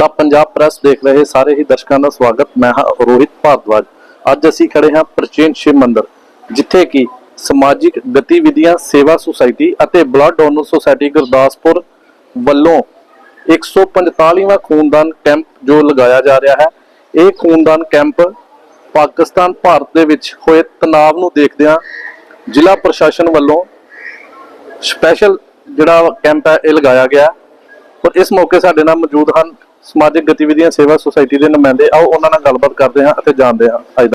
ਦਾ Punjab press ਦੇਖ ਰਹੇ ਸਾਰੇ ਹੀ ਦਰਸ਼ਕਾਂ ਦਾ ਸਵਾਗਤ। ਮੈਂ ਹਾਂ ਰੋਹਿਤ ਭਾਰਦਵਾਜ। ਅੱਜ ਅਸੀਂ ਖੜੇ ਹਾਂ ਪ੍ਰਚੀਨ ਸ਼ਿਵ ਮੰਦਿਰ, ਜਿੱਥੇ ਕਿ ਸਮਾਜਿਕ ਗਤੀਵਿਧੀਆਂ, ਸੇਵਾ ਸੁਸਾਇਟੀ ਅਤੇ ਬਲੱਡ ਡੋਨਰ ਸੁਸਾਇਟੀ ਗੁਰਦਾਸਪੁਰ ਵੱਲੋਂ 145ਵਾਂ ਖੂਨਦਾਨ ਕੈਂਪ ਜੋ ਲਗਾਇਆ ਜਾ ਰਿਹਾ ਹੈ। ਇਹ ਖੂਨਦਾਨ ਕੈਂਪ ਪਾਕਿਸਤਾਨ, ਭਾਰਤ ਦੇ ਵਿੱਚ ਹੋਏ ਤਣਾਅ ਨੂੰ ਦੇਖਦਿਆਂ ਜ਼ਿਲ੍ਹਾ ਪ੍ਰਸ਼ਾਸਨ ਵੱਲੋਂ ਸਪੈਸ਼ਲ ਜਿਹੜਾ ਕੈਂਪ ਹੈ, ਇਹ ਲਗਾਇਆ ਗਿਆ ਔਰ ਇਸ ਮੌਕੇ ਸਾਡੇ ਨਾਲ ਮੌਜੂਦ ਹਨ ਸਮਾਜਿਕ ਗਤੀਵਿਧੀਆਂ ਸੇਵਾ ਸੁਸਾਇਟੀ ਦੇ ਨੁਮਾਇੰਦੇ, ਆਓ ਉਹਨਾਂ ਨਾਲ ਗੱਲਬਾਤ ਕਰਦੇ ਹਾਂ ਅਤੇ ਜਾਣਦੇ ਹਾਂ ਅੱਜ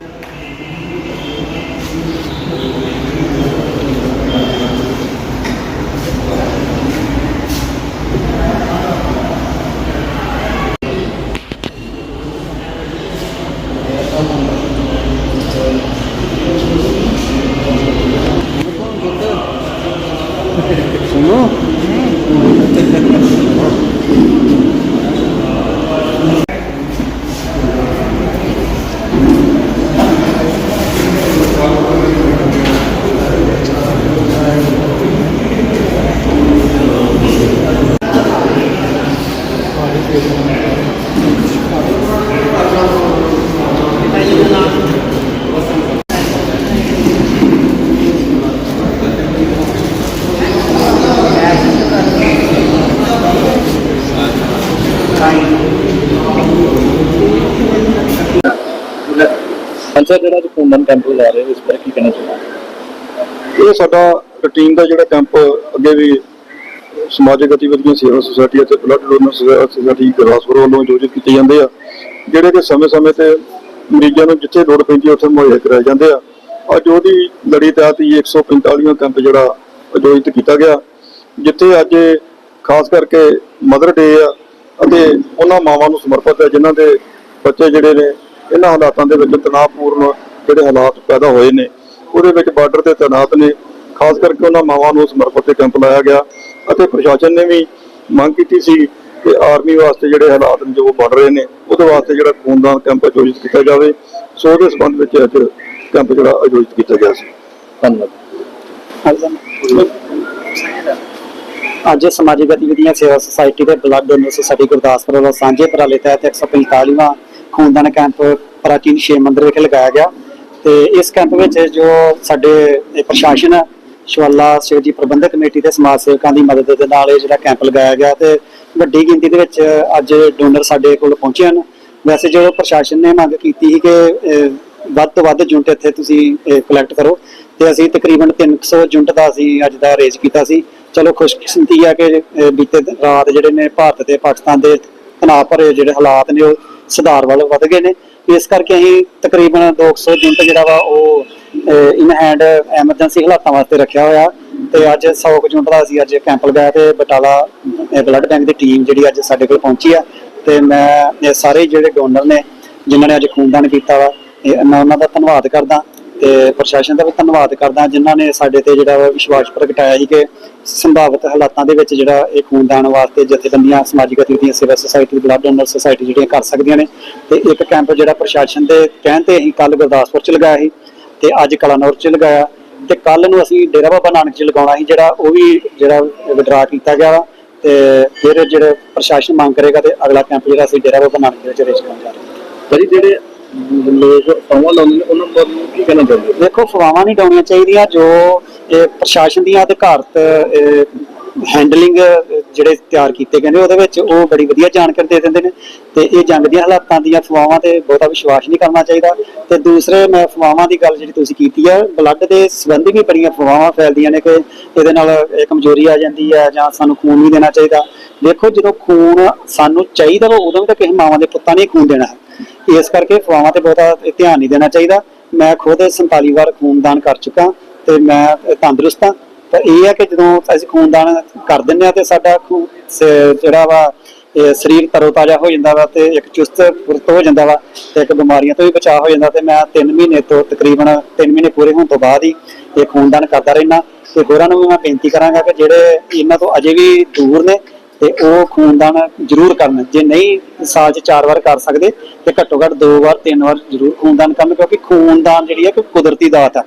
ਦਾ ਅੰਸਰ ਜਿਹੜਾ ਖੂਨਦਾਨ ਕੈਂਪ ਲਗਾ ਰਹੇ ਹੋ, ਇਸ ਬਾਰੇ ਕੀ ਕਹਿਣਾ ਚਾਹੁੰਦੇ ਇਹ ਸਾਡਾ ਰੂਟੀਨ ਦਾ ਜਿਹੜਾ ਕੈਂਪ ਅੱਗੇ ਵੀ ਸਮਾਜਿਕ ਗਤੀਵਿਧੀਆਂ ਸੇਵਾ ਸੁਸਾਇਟੀ ਅਤੇ ਬਲੱਡ ਡੋਨਰ ਸੁਸਾਇਟੀ ਗੁਰਦਾਸਪੁਰ ਵੱਲੋਂ ਆਯੋਜਿਤ ਕੀਤੇ ਜਾਂਦੇ ਆ, ਜਿਹੜੇ ਕਿ ਸਮੇਂ-ਸਮੇਂ ਤੇ ਮਰੀਜ਼ਾਂ ਨੂੰ ਜਿੱਥੇ ਲੋੜ ਪੈਂਦੀ ਉੱਥੇ ਮੁਹੱਈਆ ਕਰਾਏ ਜਾਂਦੇ ਆ। ਅੱਜ ਉਹਦੀ ਲੜੀ ਤਹਿਤ ਹੀ 145ਵਾਂ ਕੈਂਪ ਜਿਹੜਾ ਆਯੋਜਿਤ ਕੀਤਾ ਗਿਆ, ਜਿੱਥੇ ਅੱਜ ਖਾਸ ਕਰਕੇ ਮਦਰ ਡੇ ਆ, ਅਤੇ ਉਹਨਾਂ ਮਾਵਾਂ ਨੂੰ ਸਮਰਪਿਤ ਹੈ ਜਿਨ੍ਹਾਂ ਦੇ ਬੱਚੇ ਜਿਹੜੇ ਨੇ ਇਹਨਾਂ ਹਾਲਾਤਾਂ ਦੇ ਵਿੱਚ ਤਣਾਅਪੂਰਨ ਜਿਹੜੇ ਹਾਲਾਤ ਪੈਦਾ ਹੋਏ ਨੇ ਉਹਦੇ ਵਿੱਚ ਬਾਰਡਰ ਤੇ ਤੈਨਾਤ ਨੇ ਖਾਸ ਕਰਕੇ ਉਹਨਾਂ ਮਾਵਾਂ ਨੂੰ ਸਮਰਪਿਤ ਕੈਂਪ ਲਾਇਆ ਗਿਆ ਅਤੇ ਪ੍ਰਸ਼ਾਸਨ ਨੇ ਵੀ ਮੰਗ ਕੀਤੀ ਸੀ ਕਿ ਆਰਮੀ ਵਾਸਤੇ ਜਿਹੜੇ ਹਾਲਾਤ ਨੇ ਜੋ ਬਣ ਰਹੇ ਨੇ ਉਹਦੇ ਵਾਸਤੇ ਜਿਹੜਾ ਖੂਨਦਾਨ ਕੈਂਪ ਆਯੋਜਿਤ ਕੀਤਾ ਜਾਵੇ। ਸੋ ਉਹਦੇ ਸੰਬੰਧ ਵਿੱਚ ਅੱਜ ਕੈਂਪ ਜਿਹੜਾ ਆਯੋਜਿਤ ਕੀਤਾ ਗਿਆ ਸੀ। ਧੰਨਵਾਦ। ਅੱਜ ਸਮਾਜਿਕ ਗਤੀਵਿਧੀਆਂ ਸੇਵਾ ਸੁਸਾਇਟੀ ਦੇ ਬਲੱਡ ਡੋਨਰ ਸੁਸਾਇਟੀ ਗੁਰਦਾਸਪੁਰ ਵੱਲੋਂ ਸਾਂਝੇ ਉਪਰਾਲੇ ਤਹਿਤ 145ਵਾਂ ਖੂਨਦਾਨ ਕੈਂਪ ਪ੍ਰਾਚੀਨ ਸ਼ਿਵ ਮੰਦਿਰ ਵਿਖੇ ਲਗਾਇਆ ਗਿਆ ਤੇ ਇਸ ਕੈਂਪ ਵਿੱਚ ਜੋ ਸਾਡੇ ਪ੍ਰਸ਼ਾਸਨ ਹੈ, ਸ਼ਿਵਾਲਾ ਸ਼ਿਵਜੀ ਪ੍ਰਬੰਧਕ ਕਮੇਟੀ ਤੇ ਸਮਾਜ ਸੇਵਕਾਂ ਦੀ ਮਦਦ ਦੇ ਨਾਲ ਇਹ ਜਿਹੜਾ ਕੈਂਪ ਲਗਾਇਆ ਗਿਆ ਤੇ ਵੱਡੀ ਗਿਣਤੀ ਦੇ ਵਿੱਚ ਅੱਜ ਡੋਨਰ ਸਾਡੇ ਕੋਲ ਪਹੁੰਚੇ ਹਨ। ਵੈਸੇ ਜੋ ਪ੍ਰਸ਼ਾਸਨ ਨੇ ਮੰਗ ਕੀਤੀ ਸੀ ਕਿ ਵੱਧ ਤੋਂ ਵੱਧ ਯੂਨਿਟ ਇੱਥੇ ਤੁਸੀਂ ਕਲੈਕਟ ਕਰੋ ਤੇ ਅਸੀਂ ਤਕਰੀਬਨ 300 ਯੂਨਿਟ ਦਾ ਅਸੀਂ ਅੱਜ ਦਾ ਅਰੇਂਜ ਕੀਤਾ ਸੀ। ਚਲੋ ਖੁਸ਼ਕਿਸਮਤੀ ਹੈ ਕਿ ਬੀਤੇ ਰਾਤ ਜਿਹੜੇ ਨੇ ਭਾਰਤ ਤੇ ਪਾਕਿਸਤਾਨ ਦੇ ਤਣਾਅ ਭਰੇ ਜਿਹੜੇ ਹਾਲਾਤ ਨੇ ਉਹ ਸੁਧਾਰ ਵੱਲ ਵਧ ਗਏ ਨੇ। ਇਸ ਕਰਕੇ ਅਸੀਂ ਤਕਰੀਬਨ 200 ਯੂਨਿਟ ਜਿਹੜਾ ਵਾ ਉਹ ਇਨ ਹੈਂਡ ਐਮਰਜੈਂਸੀ ਹਾਲਾਤਾਂ ਵਾਸਤੇ ਰੱਖਿਆ ਹੋਇਆ। ਤੇ ਅੱਜ 100 ਕੁ ਯੂਨਿਟ ਦਾ ਅਸੀਂ ਅੱਜ ਕੈਂਪ ਲਗਾਇਆ ਤੇ ਬਟਾਲਾ ਬਲੱਡ ਬੈਂਕ ਦੀ ਟੀਮ ਜਿਹੜੀ ਅੱਜ ਸਾਡੇ ਕੋਲ ਪਹੁੰਚੀ ਆ। ਤੇ ਮੈਂ ਸਾਰੇ ਜਿਹੜੇ ਡੋਨਰ ਨੇ, ਜਿਨ੍ਹਾਂ ਨੇ ਅੱਜ ਖੂਨਦਾਨ ਕੀਤਾ ਵਾ ਮੈਂ ਉਹਨਾਂ ਦਾ ਧੰਨਵਾਦ ਕਰਦਾ। ਤੇ ਪ੍ਰਸ਼ਾਸਨ ਦਾ ਵੀ ਧੰਨਵਾਦ ਕਰਦਾ ਜਿਨ੍ਹਾਂ ਨੇ ਸਾਡੇ ਤੇ ਜਿਹੜਾ ਵਿਸ਼ਵਾਸ ਪ੍ਰਗਟਾਇਆ ਸੀ ਕਿ ਸੰਭਾਵਿਤ ਹਾਲਾਤਾਂ ਦੇ ਵਿੱਚ ਜਿਹੜਾ ਇਹ ਖੂਨਦਾਨ ਵਾਸਤੇ ਜਥੇਬੰਦੀਆਂ, ਸਮਾਜਿਕ ਗਤੀਵਿਧੀਆਂ ਸੇਵਾ ਸੁਸਾਇਟੀ, ਬਲੱਡ ਡੋਨਰ ਸੁਸਾਇਟੀ ਜਿਹੜੀਆਂ ਕਰ ਸਕਦੀਆਂ ਨੇ ਤੇ ਇੱਕ ਕੈਂਪ ਜਿਹੜਾ ਪ੍ਰਸ਼ਾਸਨ ਦੇ ਕਹਿਣ ਤੇ ਅਸੀਂ ਕੱਲ ਗੁਰਦਾਸਪੁਰ ਚ ਲਗਾਇਆ ਸੀ ਤੇ ਅੱਜ ਕਲਾਨੌਰ ਚ ਲਗਾਇਆ ਤੇ ਕੱਲ ਨੂੰ ਅਸੀਂ ਡੇਰਾ ਬਾਬਾ ਨਾਨਕ ਚ ਲਗਾਉਣਾ ਸੀ ਜਿਹੜਾ ਉਹ ਵੀ ਜਿਹੜਾ ਵਿਡਰਾ ਕੀਤਾ ਗਿਆ ਵਾ ਤੇ ਫਿਰ ਜਿਹੜੇ ਪ੍ਰਸ਼ਾਸਨ ਮੰਗ ਕਰੇਗਾ ਤੇ ਅਗਲਾ ਕੈਂਪ ਜਿਹੜਾ ਅਸੀਂ ਡੇਰਾ ਬਾਬਾ ਨਾਨਕ ਦੇ ਵਿੱਚ ਅਰੇਂਜ ਕਰਨ ਭਾਜੀ, ਜਿਹੜੇ ਲੋਕ ਸਮਾਂ ਲਾਉਂਦੇ ਨੇ, ਉਹਨਾਂ ਨੂੰ ਕੀ ਕਹਿਣਾ ਚਾਹੁੰਦੇ ਦੇਖੋ ਫਵਾਵਾਂ ਨਹੀਂ ਡਾਉਣੀਆਂ ਚਾਹੀਦੀਆਂ, ਜੋ ਇਹ ਪ੍ਰਸ਼ਾਸਨ ਦੀਆਂ ਅਧਿਕਾਰਤ ਹੈਂਡਲਿੰਗ ਜਿਹੜੇ ਤਿਆਰ ਕੀਤੇ ਗਏ ਨੇ, ਉਹਦੇ ਵਿੱਚ ਉਹ ਬੜੀ ਵਧੀਆ ਜਾਣਕਾਰੀ ਦੇ ਦਿੰਦੇ ਨੇ। ਤੇ ਇਹ ਜੰਗ ਦੀਆਂ ਹਾਲਾਤਾਂ ਦੀਆਂ ਫਵਾਵਾਂ ਤੇ ਬਹੁਤਾ ਵਿਸ਼ਵਾਸ ਨਹੀਂ ਕਰਨਾ ਚਾਹੀਦਾ। ਤੇ ਦੂਸਰੇ, ਮੈਂ ਫਵਾਵਾਂ ਦੀ ਗੱਲ ਜਿਹੜੀ ਤੁਸੀਂ ਕੀਤੀ ਹੈ ਬਲੱਡ ਦੇ ਸੰਬੰਧੀ ਵੀ ਬੜੀਆਂ ਫਵਾਵਾਂ ਫੈਲਦੀਆਂ ਨੇ ਕਿ ਇਹਦੇ ਨਾਲ ਕਮਜ਼ੋਰੀ ਆ ਜਾਂਦੀ ਹੈ ਜਾਂ ਸਾਨੂੰ ਖੂਨ ਨਹੀਂ ਦੇਣਾ ਚਾਹੀਦਾ। ਦੇਖੋ, ਜਦੋਂ ਖੂਨ ਸਾਨੂੰ ਚਾਹੀਦਾ ਵਾ, ਉਦੋਂ ਵੀ ਤਾਂ ਕਿਸੇ ਮਾਵਾਂ ਦੇ ਪੁੱਤਾਂ ਨੇ ਖੂਨ ਦੇਣਾ ਹੈ। ਇਸ ਕਰਕੇ ਫਵਾਵਾਂ ਤੇ ਬਹੁਤਾ ਧਿਆਨ ਨਹੀਂ ਦੇਣਾ ਚਾਹੀਦਾ। ਮੈਂ ਖੁਦ 47 ਵਾਰ ਖੂਨਦਾਨ ਕਰ ਚੁੱਕਾ ਤੇ ਮੈਂ ਤੰਦਰੁਸਤ ਹਾਂ। ਤਾਂ ਇਹ ਹੈ ਕਿ ਜਦੋਂ ਅਸੀਂ ਖੂਨਦਾਨ ਕਰ ਦਿੰਦੇ ਆ ਤੇ ਸਾਡਾ ਜਿਹੜਾ ਵਾ, ਇਹ ਸਰੀਰ ਤਰੋਤਾਜ਼ਾ ਹੋ ਜਾਂਦਾ ਵਾ ਤੇ ਇੱਕ ਚੁਸਤ ਫੁਰਤ ਹੋ ਜਾਂਦਾ ਵਾ ਤੇ ਇੱਕ ਬਿਮਾਰੀਆਂ ਤੋਂ ਵੀ ਬਚਾਅ ਹੋ ਜਾਂਦਾ ਤੇ ਮੈਂ 3 ਮਹੀਨੇ ਤੋਂ ਤਕਰੀਬਨ 3 ਮਹੀਨੇ ਪੂਰੇ ਹੋਣ ਤੋਂ ਬਾਅਦ ਹੀ ਇਹ ਖੂਨਦਾਨ ਕਰਦਾ ਰਹਿਣਾ ਤੇ ਹੋਰਾਂ ਨੂੰ ਵੀ ਮੈਂ ਬੇਨਤੀ ਕਰਾਂਗਾ ਕਿ ਜਿਹੜੇ ਇਹਨਾਂ ਤੋਂ ਅਜੇ ਵੀ ਦੂਰ ਨੇ ਤੇ ਉਹ ਖੂਨਦਾਨ ਜ਼ਰੂਰ ਕਰਨ ਜੇ ਨਹੀਂ ਸਾਲ 'ਚ ਚਾਰ ਵਾਰ ਕਰ ਸਕਦੇ, ਤੇ ਘੱਟੋ ਘੱਟ ਦੋ ਵਾਰ, ਤਿੰਨ ਵਾਰ ਜ਼ਰੂਰ ਖੂਨਦਾਨ ਕਰਨ ਕਿਉਂਕਿ ਖੂਨਦਾਨ ਜਿਹੜੀ ਹੈ ਕਿ ਕੁਦਰਤੀ ਦਾਤ ਹੈ।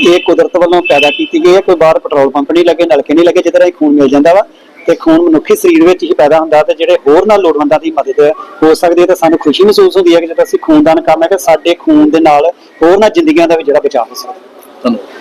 ਇਹ ਕੁਦਰਤ ਵੱਲੋਂ ਪੈਦਾ ਕੀਤੀ ਗਈ ਹੈ, ਕੋਈ ਬਾਹਰ ਪੈਟਰੋਲ ਪੰਪ ਨਹੀਂ ਲੱਗੇ, ਨਲਕੇ ਨਹੀਂ ਲੱਗੇ, ਜਿੱਧਰ ਇਹ ਖੂਨ ਮਿਲ ਜਾਂਦਾ ਵਾ, ਤੇ ਖੂਨ ਮਨੁੱਖੀ ਸਰੀਰ ਵਿੱਚ ਹੀ ਪੈਦਾ ਹੁੰਦਾ ਤੇ ਜਿਹੜੇ ਹੋਰ ਨਾਲ ਲੋੜਵੰਦਾਂ ਦੀ ਮਦਦ ਹੋ ਸਕਦੀ ਹੈ, ਤਾਂ ਸਾਨੂੰ ਖੁਸ਼ੀ ਮਹਿਸੂਸ ਹੁੰਦੀ ਹੈ ਕਿ ਜਦੋਂ ਅਸੀਂ ਖੂਨਦਾਨ ਕਰਨਾ ਕਿ ਸਾਡੇ ਖੂਨ ਦੇ ਨਾਲ ਹੋਰ ਨਾਲ ਜ਼ਿੰਦਗੀਆਂ ਦਾ ਵੀ ਜਿਹੜਾ ਬਚਾਅ ਹੋ ਸਕਦਾ ਧੰਨਵਾਦ।